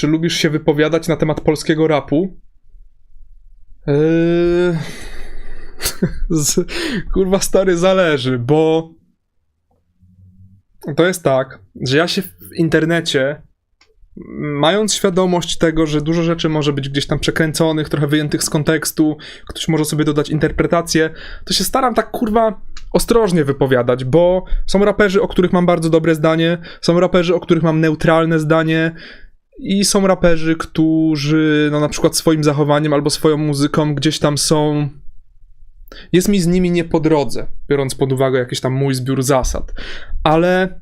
czy lubisz się wypowiadać na temat polskiego rapu? Z... Kurwa, stary, zależy, bo to jest tak, że ja się w internecie, mając świadomość tego, że dużo rzeczy może być gdzieś tam przekręconych, trochę wyjętych z kontekstu, ktoś może sobie dodać interpretację, to się staram tak kurwa ostrożnie wypowiadać, bo są raperzy, o których mam bardzo dobre zdanie, są raperzy, o których mam neutralne zdanie. I są raperzy, którzy no na przykład swoim zachowaniem albo swoją muzyką gdzieś tam są jest mi z nimi nie po drodze, biorąc pod uwagę jakiś tam mój zbiór zasad. Ale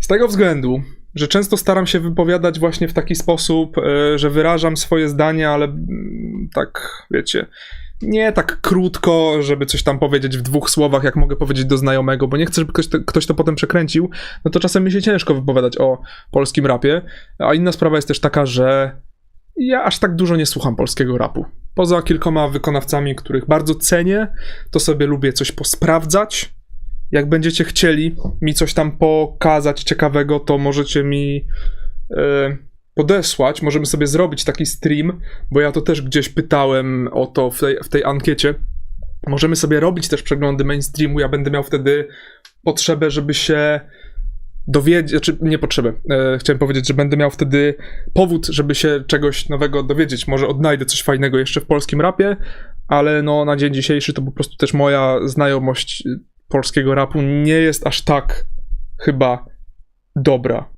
z tego względu, że często staram się wypowiadać właśnie w taki sposób, e, że wyrażam swoje zdania, ale mm, tak, wiecie, nie tak krótko, żeby coś tam powiedzieć w dwóch słowach, jak mogę powiedzieć do znajomego, bo nie chcę, żeby ktoś to, ktoś to potem przekręcił, no to czasem mi się ciężko wypowiadać o polskim rapie. A inna sprawa jest też taka, że ja aż tak dużo nie słucham polskiego rapu. Poza kilkoma wykonawcami, których bardzo cenię, to sobie lubię coś posprawdzać. Jak będziecie chcieli mi coś tam pokazać ciekawego, to możecie mi e, podesłać. Możemy sobie zrobić taki stream, bo ja to też gdzieś pytałem o to w tej, w tej ankiecie. Możemy sobie robić też przeglądy mainstreamu. Ja będę miał wtedy potrzebę, żeby się dowiedzieć, znaczy nie potrzebę. E, chciałem powiedzieć, że będę miał wtedy powód, żeby się czegoś nowego dowiedzieć. Może odnajdę coś fajnego jeszcze w polskim rapie, ale no na dzień dzisiejszy to po prostu też moja znajomość polskiego rapu nie jest aż tak chyba dobra.